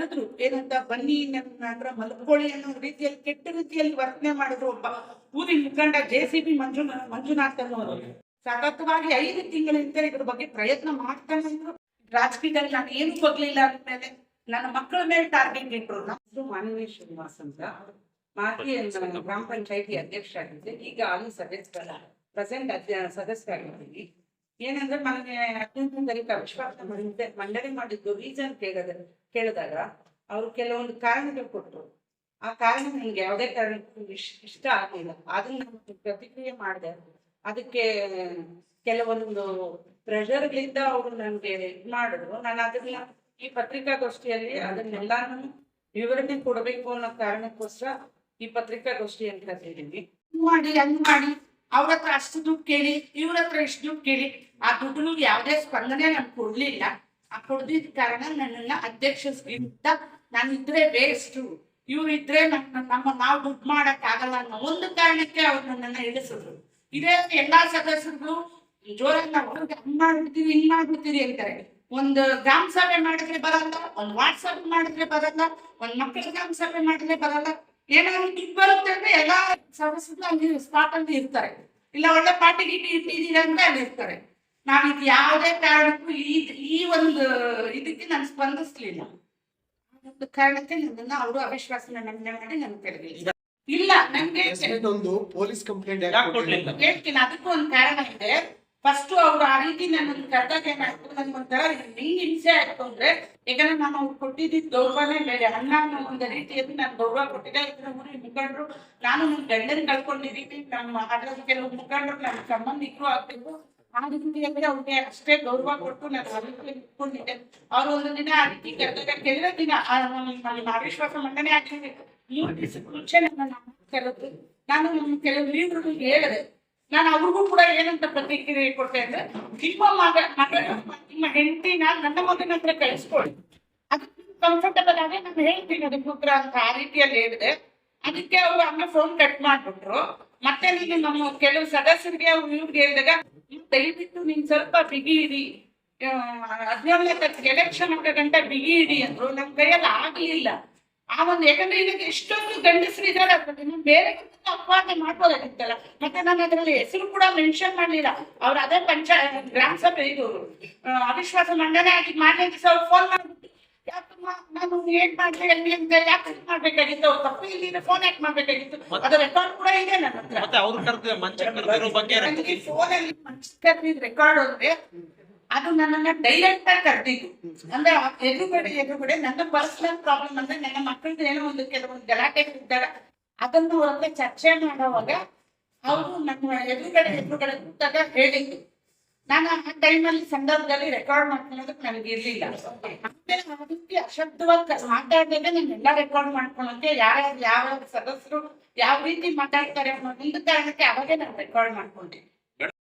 ಕರೆದ್ರು ಏನಂತ ಬನ್ನಿ ನನ್ನ ಹತ್ರ ಮಲ್ಕೊಳ್ಳಿ ಅನ್ನೋ ರೀತಿಯಲ್ಲಿ ಕೆಟ್ಟ ರೀತಿಯಲ್ಲಿ ವರ್ತನೆ ಮಾಡಿದ್ರು ಒಬ್ಬ ಊರಿನ ಮುಖಂಡ ಜೆ ಸಿ ಬಿ ಮಂಜುನಾ ಮಂಜುನಾಥ್ ಅನ್ನೋರು. ಸತತವಾಗಿ ಐದು ತಿಂಗಳಿಂದ ಇದ್ರ ಬಗ್ಗೆ ಪ್ರಯತ್ನ ಮಾಡ್ತಾನೆ ಅಂದ್ರು. ರಾಜಕೀಯದಲ್ಲಿ ನಾನು ಏನು ಬಗ್ಲಿಲ್ಲ ಅಂದ್ಮೇಲೆ ನನ್ನ ಮಕ್ಕಳ ಮೇಲೆ ಟಾರ್ಗೆಟ್ ಇಟ್ರು. ನಾನು ಮಾನವೀಯ ಶ್ರೀನಿವಾಸ್ ಅಂತ. ಮಾಜಿ ಗ್ರಾಮ ಪಂಚಾಯತಿ ಅಧ್ಯಕ್ಷ ಆಗಿದ್ದೆ. ಈಗ ಅಲ್ಲಿ ಸದಸ್ಯರ ಪ್ರೆಸೆಂಟ್ ಅಧ್ಯ ಸದಸ್ಯರಾಗಿದ್ದೀನಿ ಏನಂದ್ರೆ ನನಗೆ ಅತ್ಯಂತ ತಾರೀಕು ಅವಿಶ್ವಾಸ ಮಂಡನೆ ಮಾಡಿದ್ದು ರೀಸನ್ ಕೇಳದ, ಕೇಳಿದಾಗ ಅವರು ಕೆಲವೊಂದು ಕಾರಣಗಳು ಕೊಟ್ಟರು. ಆ ಕಾರಣ ನನಗೆ ಯಾವುದೇ ಕಾರಣಕ್ಕೂ ಇಷ್ಟ ಆಗಲಿಲ್ಲ. ಅದನ್ನ ನಾನು ಪ್ರತಿಕ್ರಿಯೆ ಮಾಡಿದೆ. ಅದಕ್ಕೆ ಕೆಲವೊಂದು ಪ್ರೆಷರ್ಗಳಿಂದ ಅವರು ನನಗೆ ಇದು ಮಾಡಿದ್ರು. ನಾನು ಅದನ್ನ ಈ ಪತ್ರಿಕಾಗೋಷ್ಠಿಯಲ್ಲಿ ಅದನ್ನೆಲ್ಲಾನು ವಿವರಣೆ ಕೊಡಬೇಕು ಅನ್ನೋ ಕಾರಣಕ್ಕೋಸ್ಕರ ಈ ಪತ್ರಿಕಾಗೋಷ್ಠಿಯನ್ನು ಕರೆದಿದ್ದೀನಿ. ಮಾಡಿ, ಹಂಗ್ ಮಾಡಿ. ಅವ್ರ ಹತ್ರ ಅಷ್ಟು ದುಡ್ಡು ಕೇಳಿ, ಇವ್ರ ಹತ್ರ ಇಷ್ಟು ದುಡ್ಡು ಕೇಳಿ, ಆ ದುಡ್ಡು ಯಾವುದೇ ಸ್ಪಂದನೆ ನಾನು ಕೊಡ್ಲಿಲ್ಲ. ಆ ಕೊಡ್ದಿದ್ದ ಕಾರಣ ನನ್ನನ್ನ ಅಧ್ಯಕ್ಷ ನಾನು ಇದ್ರೆ ವೇಸ್ಟ್ ಇವ್ರು ಇದ್ರೆ ನಮ್ಮ ನಾವು ದುಡ್ಡು ಮಾಡಕ್ ಆಗಲ್ಲ ಅನ್ನೋ ಒಂದು ಕಾರಣಕ್ಕೆ ಅವ್ರು ನನ್ನನ್ನ ಇಳಿಸಿದ್ರು. ಇದೇ ಎಲ್ಲಾ ಸದಸ್ಯರು ಜೋರಾಗಿ ನಾವು ಹಂಗ್ ಮಾಡ್ಬಿಡ್ತೀವಿ, ಹಿಂಗ್ ಮಾಡ್ಬಿಡ್ತೀರಿ ಅಂತಾರೆ. ಒಂದು ಗ್ರಾಮ ಸಭೆ ಮಾಡಿದ್ರೆ ಬರಲ್ಲ, ಒಂದ್ ವಾಟ್ಸಪ್ ಮಾಡಿದ್ರೆ ಬರಲ್ಲ, ಒಂದ್ ಮಕ್ಕಳ ಗ್ರಾಮ ಸಭೆ ಮಾಡಿದ್ರೆ ಬರಲ್ಲ. ಏನಾದ್ರು ದುಡ್ಡು ಬರುತ್ತೆ ಅಂದ್ರೆ ಎಲ್ಲಾ ಸದಸ್ಯರು ಅಲ್ಲಿ ಸ್ಪಾಟ್ ಅಲ್ಲಿ ಇರ್ತಾರೆ. ಇಲ್ಲ ಒಳ್ಳೆ ಪಾರ್ಟಿ ಗೀಟಿ ಇಟ್ಟಿದ್ದೀರಾ ಅಂದ್ರೆ ಅಲ್ಲಿ ಇರ್ತಾರೆ. ನಾನು ಇದು ಯಾವುದೇ ಕಾರಣಕ್ಕೂ ಈ ಈ ಒಂದು ಇದಕ್ಕೆ ನಾನು ಸ್ಪಂದಿಸ್ಲಿಲ್ಲ. ಒಂದು ಕಾರಣಕ್ಕೆ ನನ್ನನ್ನ ಅವರು ಅವಿಶ್ವಾಸನ ನಂಬನೆ ಮಾಡಿ ನನ್ ಕೆಳಗಿಳಿಸಿದ್ರು. ಇಲ್ಲ ನಂಗೆ ಒಂದು ಪೊಲೀಸ್ ಕಂಪ್ಲೇಂಟ್ ಹೇಳ್ತೀನಿ ಅದಕ್ಕೂ ಒಂದು ಕಾರಣ ಇದೆ. ಫಸ್ಟ್ ಅವ್ರು ಆ ರೀತಿ ನನ್ನ ಕರೆದಾಗ ಏನಾಯ್ತು ನನ್ಗೆ ಒಂಥರ ಹಿಂಗ್ ಹಿಂಸೆ ಆಯ್ತು ಅಂದ್ರೆ ಯಾಕಂದ್ರೆ ನಾನು ಅವ್ರು ಕೊಟ್ಟಿದ್ದ ಗೌರವನೇ ಬೇರೆ ಅಣ್ಣ ಅನ್ನೋ ಒಂದು ರೀತಿಯಲ್ಲಿ ನಾನು ಗೌರವ ಕೊಟ್ಟಿದ್ದೆ ಯಾಕಂದ್ರೆ ಊರಿನ ಮುಖಂಡರು, ನಾನು ನನ್ನ ಗಂಡನ್ ಕಳ್ಕೊಂಡಿದ್ದೀನಿ ನಮ್ಮ ಅದ್ರಲ್ಲಿ ಕೆಲವು ಮುಖಂಡರು ನನ್ನ ಸಂಬಂಧಿಕರು ಆಗ್ಬೇಕು. ಆ ರೀತಿಯಲ್ಲಿ ಅವ್ರಿಗೆ ಅಷ್ಟೇ ಗೌರವ ಕೊಟ್ಟು ನಾನು ಅದಕ್ಕೆ ಇಟ್ಕೊಂಡಿದ್ದೆ. ಅವ್ರು ಒಂದು ದಿನ ಆ ರೀತಿ ಕರೆದಾಗ ಕೆಲವೇ ದಿನ ಅವಿಶ್ವಾಸ ಮಂಡನೆ ಆಗಿದ್ದೆ ಮೂರು ದಿವಸ ಮುಂಚೆ ನನ್ನ ಕರೆದು ನಾನು ಕೆಲವು ಲೀಡರ್ಗಳಿಗೆ ಹೇಳಿದೆ. ನಾನು ಅವ್ರಿಗೂ ಕೂಡ ಏನಂತ ಪ್ರತಿಕ್ರಿಯೆ ಕೊಟ್ಟೆ ಅಂದ್ರೆ, ನಿಮ್ಮ ಮಗ ಮಗಳು ನಿಮ್ಮ ಹೆಂಡತಿನ ನನ್ನ ಮಗನ ಹತ್ರ ಕಳಿಸ್ಕೊಳ್ಳಿ. ಅದು ಕಂಫರ್ಟಬಲ್ ಆಗಿ ನಾನು ಹೇಳ್ತೀನಿ ಅದಕ್ಕೆ ಉತ್ತರ ಅಂತ ಆ ರೀತಿಯಲ್ಲಿ ಹೇಳಿದೆ. ಅದಕ್ಕೆ ಅವ್ರು ಅಮ್ಮ ಫೋನ್ ಕಟ್ ಮಾಡ್ಬಿಟ್ರು. ಮತ್ತೆ ನೀನು ನಮ್ಮ ಕೆಲವು ಸದಸ್ಯರಿಗೆ ಅವ್ರು ಇವ್ರಿಗೆ ಹೇಳಿದಾಗ, "ನೀವು ದಯವಿಟ್ಟು ನೀನ್ ಸ್ವಲ್ಪ ಬಿಗಿ ಇರಿ. ಹದಿನೇಳನೇ ಎಲೆಕ್ಷನ್ ಗಂಟ ಬಿಗಿ ಇಡಿ ಅಂದ್ರು. ನಮ್ ಕೈಯಲ್ಲಿ ಆಗ್ಲಿಲ್ಲ. ಆ ಒಂದು ಯಾಕಂದ್ರೆ ಇದಕ್ಕೆ ಎಷ್ಟೊಂದು ಗಂಡಸರು ಇದ್ದಾರೆ ಅದ್ರಲ್ಲಿ ಬೇರೆ ಅಪವಾದ ಮಾಡ್ಬೋದಾಗಿತ್ತಲ್ಲ. ಮತ್ತೆ ನಾನು ಅದರಲ್ಲಿ ಹೆಸರು ಕೂಡ ಮೆನ್ಷನ್ ಮಾಡ್ಲಿಲ್ಲ. ಅವ್ರ ಅದೇ ಪಂಚಾಯತ್ ಗ್ರಾಮ ಸಭೆ ಇದು ಅವಿಶ್ವಾಸ ಮಂಡನೆ ಆಗಿ ಮಾಡಲಿ ಅಂತ ಅವ್ರು ಫೋನ್ ಮಾಡ್ಬಿಟ್ಟು ಯಾಕಮ್ಮ ನಾನು ಏನ್ ಮಾಡ್ಲಿ ಅಲ್ಲಿ ಅಂತ ಯಾಕೆ ಮಾಡ್ಬೇಕಾಗಿತ್ತು? ಅವ್ರು ತಪ್ಪು ಇಲ್ಲಿ ಫೋನ್ ಯಾಕೆ ಮಾಡ್ಬೇಕಾಗಿತ್ತು? ಅದರ ರೆಕಾರ್ಡ್ ಕೂಡ ಇದೆ ನನ್ನ ಹತ್ರ. ಅಲ್ಲಿ ಮಂಚ ರೆಕಾರ್ಡ್ ಅಂದ್ರೆ ಅದು ನನ್ನನ್ನ ಡೈರೆಕ್ಟ್ ಆಗಿ ಕರೆದಿದ್ದು. ಅಂದ್ರೆ ಎದುರುಗಡೆ ಎದುರುಗಡೆ ನನ್ನ ಪರ್ಸನಲ್ ಪ್ರಾಬ್ಲಮ್ ಅಂದ್ರೆ ನನ್ನ ಮಕ್ಕಳದ್ದು ಏನೋ ಒಂದು ಕೆಲವೊಂದು ಗಲಾಟೆ ಇದ್ದಾಗ ಅದನ್ನು ಅವ್ರ ಚರ್ಚೆ ಮಾಡುವಾಗ ಅವರು ನನ್ನ ಎದುರುಗಡೆ ಎದುರುಗಡೆ ಕೂತಾಗ ಹೇಳಿದ್ದು. ನಾನು ಆ ಟೈಮಲ್ಲಿ ಸಂದರ್ಭದಲ್ಲಿ ರೆಕಾರ್ಡ್ ಮಾಡ್ಕೊಳ್ಳೋದಕ್ಕೆ ನನಗೆ ಇರ್ಲಿಲ್ಲ. ಆಮೇಲೆ ಆ ರೀತಿ ಅಶಬ್ದವಾಗಿ ಮಾತಾಡಿದಾಗ ನಾನು ಎಲ್ಲ ರೆಕಾರ್ಡ್ ಮಾಡ್ಕೊಳ್ಳೋಕೆ ಯಾರ್ಯಾರು ಯಾವ ಸದಸ್ಯರು ಯಾವ ರೀತಿ ಮಾತಾಡ್ತಾರೆ ಅನ್ನೋ ಒಂದು ಕಾರಣಕ್ಕೆ ಅವಾಗೇ ನಾನು ರೆಕಾರ್ಡ್ ಮಾಡ್ಕೊಂಡೆ.